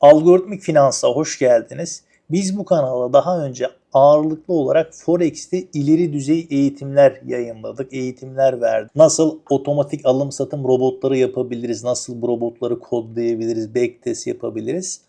Algoritmik Finans'a hoş geldiniz. Biz bu kanalda daha önce ağırlıklı olarak Forex'te ileri düzey eğitimler yayınladık, eğitimler verdik. Nasıl otomatik alım satım robotları yapabiliriz, nasıl bu robotları kodlayabiliriz, backtest yapabiliriz.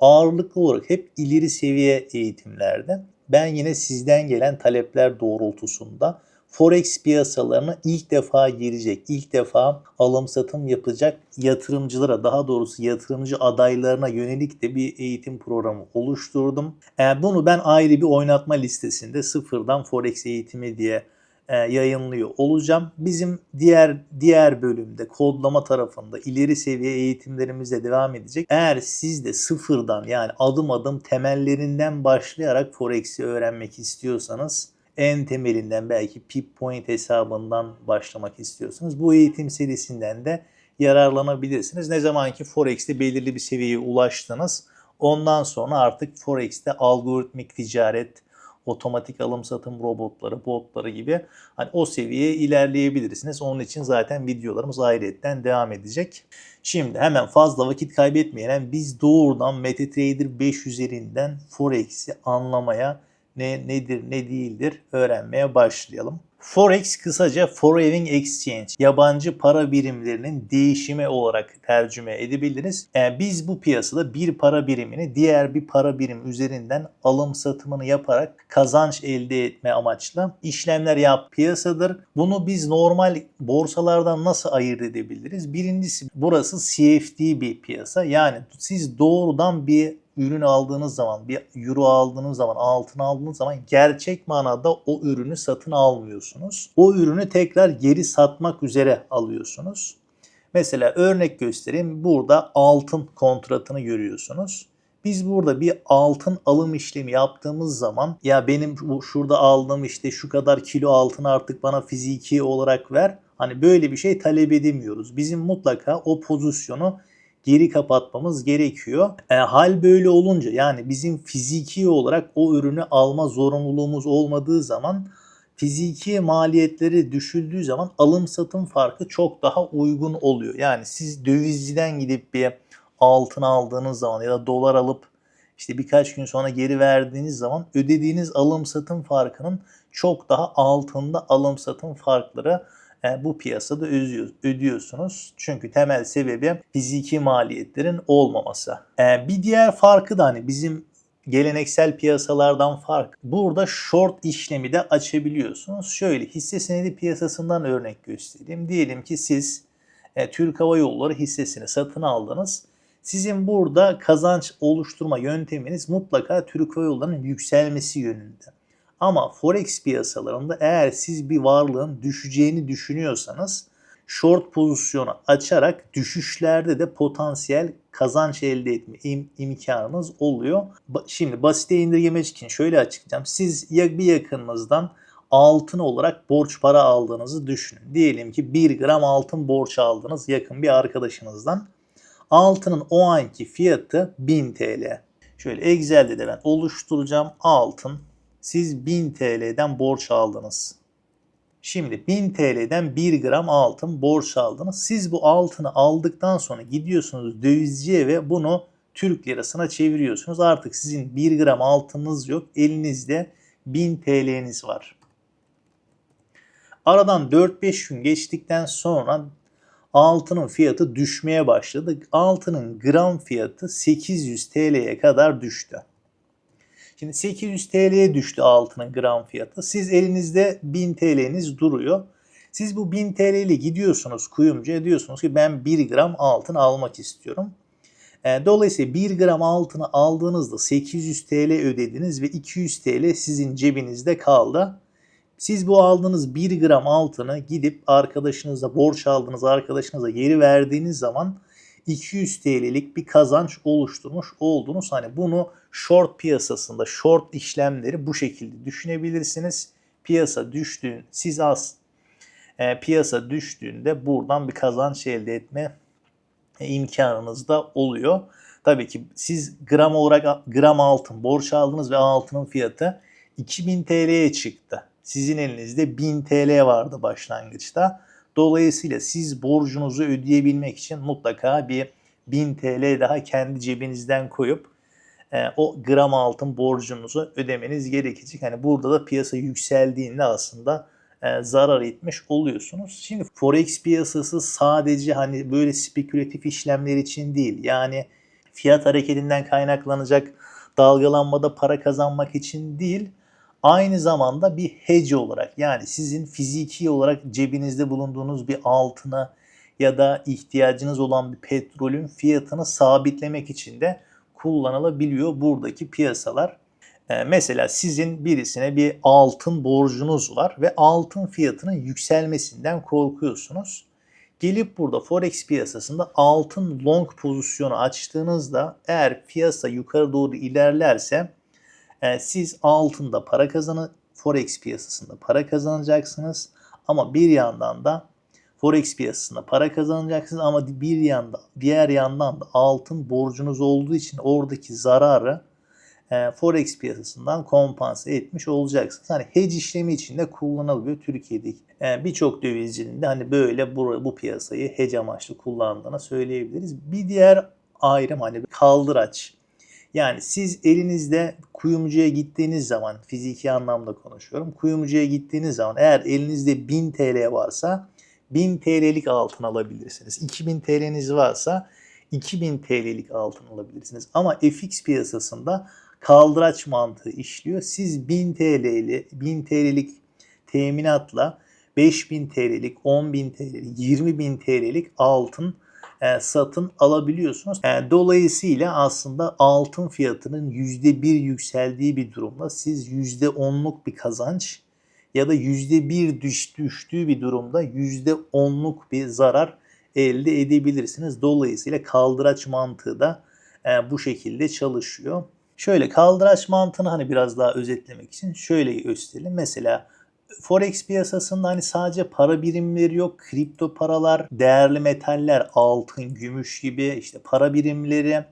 Ağırlıklı olarak hep ileri seviye eğitimlerde. Ben yine sizden gelen talepler doğrultusunda Forex piyasalarına ilk defa girecek, ilk defa alım satım yapacak yatırımcılara, daha doğrusu yatırımcı adaylarına yönelik de bir eğitim programı oluşturdum. E, bunu ben ayrı bir oynatma listesinde sıfırdan Forex eğitimi diye e, yayınlıyor olacağım. Bizim diğer diğer bölümde kodlama tarafında ileri seviye eğitimlerimize devam edecek. Eğer siz de sıfırdan yani adım adım temellerinden başlayarak Forex'i öğrenmek istiyorsanız en temelinden belki pip point hesabından başlamak istiyorsanız bu eğitim serisinden de yararlanabilirsiniz. Ne zaman ki Forex'te belirli bir seviyeye ulaştınız ondan sonra artık Forex'te algoritmik ticaret, otomatik alım satım robotları, botları gibi hani o seviyeye ilerleyebilirsiniz. Onun için zaten videolarımız ayrıyetten devam edecek. Şimdi hemen fazla vakit kaybetmeyelim biz doğrudan MetaTrader 5 üzerinden Forex'i anlamaya ne nedir ne değildir öğrenmeye başlayalım. Forex kısaca Foreign Exchange, yabancı para birimlerinin değişimi olarak tercüme edebiliriz. Yani biz bu piyasada bir para birimini diğer bir para birim üzerinden alım satımını yaparak kazanç elde etme amaçlı işlemler yap piyasadır. Bunu biz normal borsalardan nasıl ayırt edebiliriz? Birincisi burası CFD bir piyasa. Yani siz doğrudan bir ürün aldığınız zaman, bir euro aldığınız zaman, altın aldığınız zaman gerçek manada o ürünü satın almıyorsunuz. O ürünü tekrar geri satmak üzere alıyorsunuz. Mesela örnek göstereyim. Burada altın kontratını görüyorsunuz. Biz burada bir altın alım işlemi yaptığımız zaman ya benim bu şurada aldığım işte şu kadar kilo altın artık bana fiziki olarak ver. Hani böyle bir şey talep edemiyoruz. Bizim mutlaka o pozisyonu geri kapatmamız gerekiyor. E, hal böyle olunca yani bizim fiziki olarak o ürünü alma zorunluluğumuz olmadığı zaman fiziki maliyetleri düşüldüğü zaman alım satım farkı çok daha uygun oluyor. Yani siz dövizciden gidip bir altın aldığınız zaman ya da dolar alıp işte birkaç gün sonra geri verdiğiniz zaman ödediğiniz alım satım farkının çok daha altında alım satım farkları bu piyasada ödüyorsunuz. Çünkü temel sebebi fiziki maliyetlerin olmaması. E, bir diğer farkı da hani bizim geleneksel piyasalardan fark. Burada short işlemi de açabiliyorsunuz. Şöyle hisse senedi piyasasından örnek göstereyim. Diyelim ki siz e, Türk Hava Yolları hissesini satın aldınız. Sizin burada kazanç oluşturma yönteminiz mutlaka Türk Hava Yolları'nın yükselmesi yönünde. Ama forex piyasalarında eğer siz bir varlığın düşeceğini düşünüyorsanız short pozisyonu açarak düşüşlerde de potansiyel kazanç elde etme im- imkanınız oluyor. Ba- Şimdi basite indirgemek için şöyle açıklayacağım. Siz ya bir yakınınızdan altın olarak borç para aldığınızı düşünün. Diyelim ki 1 gram altın borç aldınız yakın bir arkadaşınızdan. Altının o anki fiyatı 1000 TL. Şöyle Excel'de de ben oluşturacağım. Altın siz 1000 TL'den borç aldınız. Şimdi 1000 TL'den 1 gram altın borç aldınız. Siz bu altını aldıktan sonra gidiyorsunuz dövizciye ve bunu Türk lirasına çeviriyorsunuz. Artık sizin 1 gram altınız yok. Elinizde 1000 TL'niz var. Aradan 4-5 gün geçtikten sonra altının fiyatı düşmeye başladı. Altının gram fiyatı 800 TL'ye kadar düştü. Şimdi 800 TL'ye düştü altının gram fiyatı. Siz elinizde 1000 TL'niz duruyor. Siz bu 1000 TL ile gidiyorsunuz kuyumcuya diyorsunuz ki ben 1 gram altın almak istiyorum. E, dolayısıyla 1 gram altını aldığınızda 800 TL ödediniz ve 200 TL sizin cebinizde kaldı. Siz bu aldığınız 1 gram altını gidip arkadaşınıza borç aldığınız arkadaşınıza geri verdiğiniz zaman 200 TL'lik bir kazanç oluşturmuş oldunuz. Hani bunu short piyasasında short işlemleri bu şekilde düşünebilirsiniz. Piyasa düştüğün siz az e, piyasa düştüğünde buradan bir kazanç elde etme imkanınız da oluyor. Tabii ki siz gram olarak gram altın borç aldınız ve altının fiyatı 2000 TL'ye çıktı. Sizin elinizde 1000 TL vardı başlangıçta. Dolayısıyla siz borcunuzu ödeyebilmek için mutlaka bir 1000 TL daha kendi cebinizden koyup e, o gram altın borcunuzu ödemeniz gerekecek. Hani burada da piyasa yükseldiğinde aslında e, zarar etmiş oluyorsunuz. Şimdi forex piyasası sadece hani böyle spekülatif işlemler için değil. Yani fiyat hareketinden kaynaklanacak dalgalanmada para kazanmak için değil. Aynı zamanda bir hedge olarak yani sizin fiziki olarak cebinizde bulunduğunuz bir altına ya da ihtiyacınız olan bir petrolün fiyatını sabitlemek için de kullanılabiliyor buradaki piyasalar. Ee, mesela sizin birisine bir altın borcunuz var ve altın fiyatının yükselmesinden korkuyorsunuz. Gelip burada forex piyasasında altın long pozisyonu açtığınızda eğer piyasa yukarı doğru ilerlerse e, siz altında para kazanı forex piyasasında para kazanacaksınız ama bir yandan da forex piyasasında para kazanacaksınız ama bir yanda diğer yandan da altın borcunuz olduğu için oradaki zararı e, forex piyasasından kompanse etmiş olacaksınız. Hani hedge işlemi için de kullanılıyor Türkiye'deki e, birçok dövizcinin de hani böyle bu, bu piyasayı hedge amaçlı kullandığını söyleyebiliriz. Bir diğer ayrım hani kaldıraç. Yani siz elinizde kuyumcuya gittiğiniz zaman fiziki anlamda konuşuyorum. Kuyumcuya gittiğiniz zaman eğer elinizde 1000 TL varsa 1000 TL'lik altın alabilirsiniz. 2000 TL'niz varsa 2000 TL'lik altın alabilirsiniz. Ama FX piyasasında kaldıraç mantığı işliyor. Siz 1000 TL'li 1000 TL'lik teminatla 5000 TL'lik, 10.000 TL'lik, 20.000 TL'lik altın e, satın alabiliyorsunuz. E, dolayısıyla aslında altın fiyatının %1 yükseldiği bir durumda siz %10'luk bir kazanç ya da %1 düş, düştüğü bir durumda %10'luk bir zarar elde edebilirsiniz. Dolayısıyla kaldıraç mantığı da e, bu şekilde çalışıyor. Şöyle kaldıraç mantığını hani biraz daha özetlemek için şöyle gösterelim. Mesela Forex piyasasında hani sadece para birimleri yok. Kripto paralar, değerli metaller, altın, gümüş gibi işte para birimleri,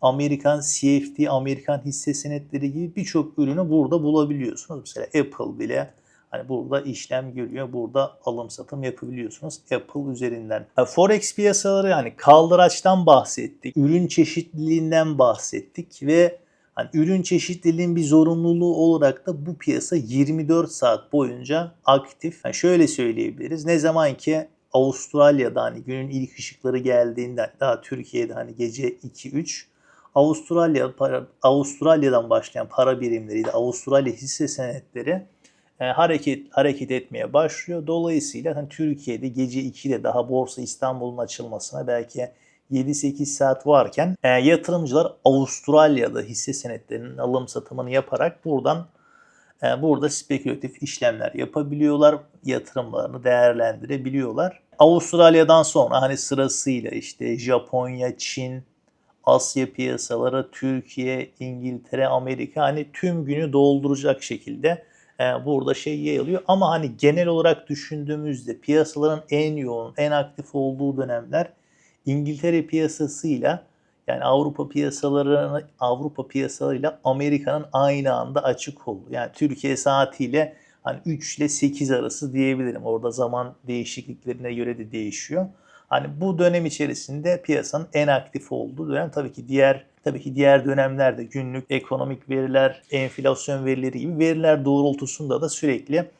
Amerikan CFD, Amerikan hisse senetleri gibi birçok ürünü burada bulabiliyorsunuz. Mesela Apple bile hani burada işlem görüyor. Burada alım satım yapabiliyorsunuz Apple üzerinden. Forex piyasaları yani kaldıraçtan bahsettik. Ürün çeşitliliğinden bahsettik ve Hani ürün çeşitliliğinin bir zorunluluğu olarak da bu piyasa 24 saat boyunca aktif. Yani şöyle söyleyebiliriz. Ne zaman ki Avustralya'da hani günün ilk ışıkları geldiğinde daha Türkiye'de hani gece 2-3 Avustralya para, Avustralya'dan başlayan para birimleriyle Avustralya hisse senetleri e, hareket hareket etmeye başlıyor. Dolayısıyla hani Türkiye'de gece 2'de daha Borsa İstanbul'un açılmasına belki 7-8 saat varken e, yatırımcılar Avustralya'da hisse senetlerinin alım satımını yaparak buradan e, burada spekülatif işlemler yapabiliyorlar. Yatırımlarını değerlendirebiliyorlar. Avustralya'dan sonra hani sırasıyla işte Japonya, Çin, Asya piyasaları, Türkiye, İngiltere, Amerika hani tüm günü dolduracak şekilde e, burada şey yayılıyor. Ama hani genel olarak düşündüğümüzde piyasaların en yoğun, en aktif olduğu dönemler İngiltere piyasasıyla yani Avrupa piyasalarını Avrupa piyasalarıyla Amerika'nın aynı anda açık oldu. Yani Türkiye saatiyle hani 3 ile 8 arası diyebilirim. Orada zaman değişikliklerine göre de değişiyor. Hani bu dönem içerisinde piyasanın en aktif olduğu dönem tabii ki diğer tabii ki diğer dönemlerde günlük ekonomik veriler, enflasyon verileri gibi veriler doğrultusunda da sürekli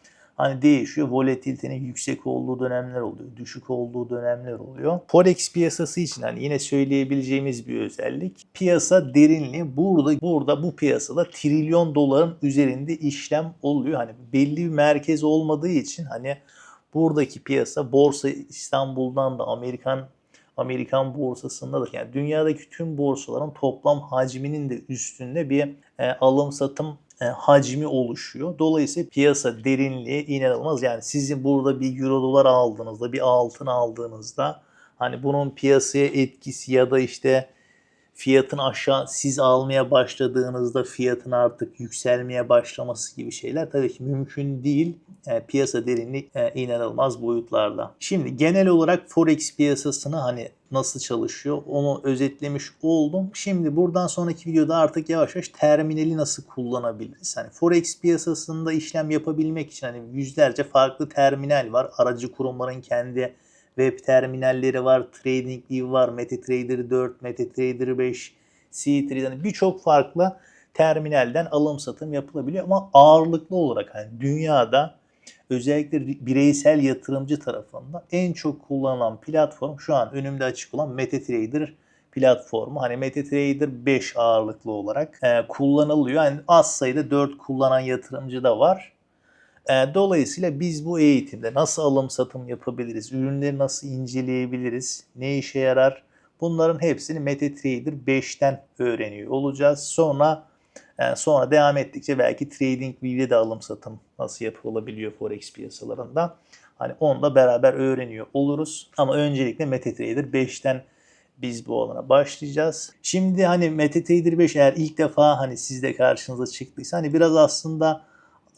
hani değişiyor. Volatilitenin yüksek olduğu dönemler oluyor, düşük olduğu dönemler oluyor. Forex piyasası için hani yine söyleyebileceğimiz bir özellik. Piyasa derinliği burada burada bu piyasada trilyon doların üzerinde işlem oluyor. Hani belli bir merkez olmadığı için hani buradaki piyasa Borsa İstanbul'dan da Amerikan Amerikan borsasında da yani dünyadaki tüm borsaların toplam hacminin de üstünde bir e, alım satım hacmi oluşuyor. Dolayısıyla piyasa derinliği inanılmaz. Yani sizin burada bir euro dolar aldığınızda, bir altın aldığınızda hani bunun piyasaya etkisi ya da işte fiyatın aşağı siz almaya başladığınızda fiyatın artık yükselmeye başlaması gibi şeyler tabii ki mümkün değil. Yani piyasa derinliği e, inanılmaz boyutlarda. Şimdi genel olarak forex piyasasını hani nasıl çalışıyor onu özetlemiş oldum. Şimdi buradan sonraki videoda artık yavaş yavaş terminali nasıl kullanabiliriz? Hani forex piyasasında işlem yapabilmek için hani yüzlerce farklı terminal var. Aracı kurumların kendi web terminalleri var, TradingView var, MetaTrader 4, MetaTrader 5, C3 yani birçok farklı terminalden alım satım yapılabiliyor ama ağırlıklı olarak hani dünyada özellikle bireysel yatırımcı tarafından en çok kullanılan platform şu an önümde açık olan MetaTrader platformu. Hani MetaTrader 5 ağırlıklı olarak e, kullanılıyor. Yani az sayıda 4 kullanan yatırımcı da var. E, dolayısıyla biz bu eğitimde nasıl alım satım yapabiliriz, ürünleri nasıl inceleyebiliriz, ne işe yarar bunların hepsini MetaTrader 5'ten öğreniyor olacağız. Sonra e, sonra devam ettikçe belki TradingView'de de alım satım nasıl yapılabiliyor Forex piyasalarında. Hani onu da beraber öğreniyor oluruz. Ama öncelikle MetaTrader 5'ten biz bu alana başlayacağız. Şimdi hani MetaTrader 5 eğer ilk defa hani sizde karşınıza çıktıysa hani biraz aslında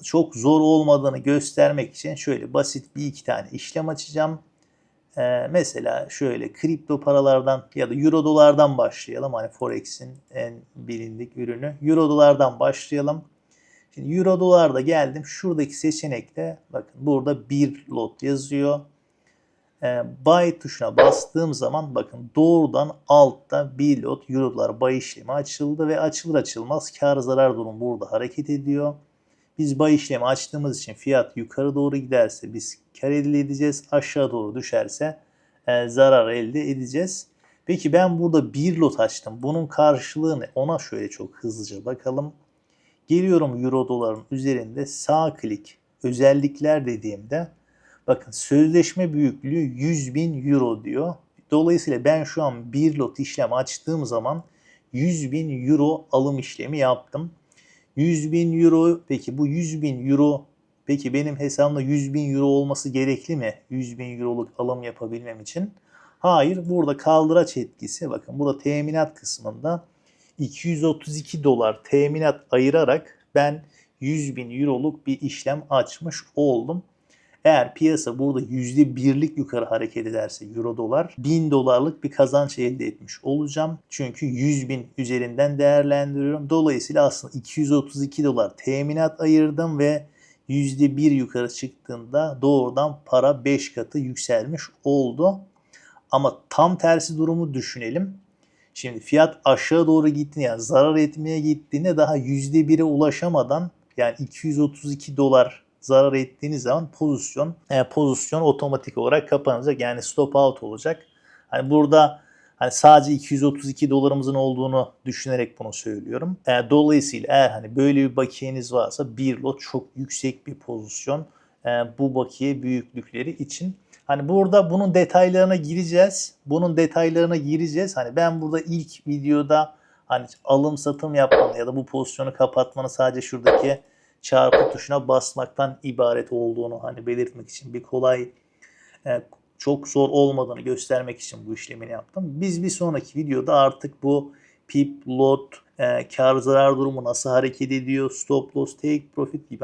çok zor olmadığını göstermek için şöyle basit bir iki tane işlem açacağım. Ee, mesela şöyle kripto paralardan ya da euro dolardan başlayalım. Hani Forex'in en bilindik ürünü. Euro dolardan başlayalım. Şimdi euro dolarda geldim. Şuradaki seçenekte bakın burada bir lot yazıyor. Ee, buy tuşuna bastığım zaman bakın doğrudan altta bir lot euro dolar buy işlemi açıldı ve açılır açılmaz kar zarar durum burada hareket ediyor. Biz buy işlemi açtığımız için fiyat yukarı doğru giderse biz kar elde edeceğiz. Aşağı doğru düşerse e, zarar elde edeceğiz. Peki ben burada bir lot açtım. Bunun karşılığı ne? Ona şöyle çok hızlıca bakalım. Geliyorum euro doların üzerinde sağ klik özellikler dediğimde bakın sözleşme büyüklüğü 100 bin euro diyor. Dolayısıyla ben şu an bir lot işlem açtığım zaman 100 bin euro alım işlemi yaptım. 100 bin euro peki bu 100 bin euro peki benim hesabımda 100 bin euro olması gerekli mi? 100 bin euroluk alım yapabilmem için. Hayır burada kaldıraç etkisi bakın burada teminat kısmında 232 dolar teminat ayırarak ben 100 bin euroluk bir işlem açmış oldum. Eğer piyasa burada %1'lik yukarı hareket ederse euro dolar 1000 dolarlık bir kazanç elde etmiş olacağım. Çünkü 100 bin üzerinden değerlendiriyorum. Dolayısıyla aslında 232 dolar teminat ayırdım ve %1 yukarı çıktığında doğrudan para 5 katı yükselmiş oldu. Ama tam tersi durumu düşünelim. Şimdi fiyat aşağı doğru gittiğinde yani zarar etmeye gittiğinde daha %1'e ulaşamadan yani 232 dolar zarar ettiğiniz zaman pozisyon e, pozisyon otomatik olarak kapanacak. Yani stop out olacak. Hani burada hani sadece 232 dolarımızın olduğunu düşünerek bunu söylüyorum. E, dolayısıyla eğer hani böyle bir bakiyeniz varsa bir lot çok yüksek bir pozisyon e, bu bakiye büyüklükleri için. Hani burada bunun detaylarına gireceğiz. Bunun detaylarına gireceğiz. Hani ben burada ilk videoda hani alım satım yapmanı ya da bu pozisyonu kapatmanı sadece şuradaki çarpı tuşuna basmaktan ibaret olduğunu hani belirtmek için bir kolay e, çok zor olmadığını göstermek için bu işlemini yaptım. Biz bir sonraki videoda artık bu pip, lot, e, kar zarar durumu nasıl hareket ediyor, stop loss, take profit gibi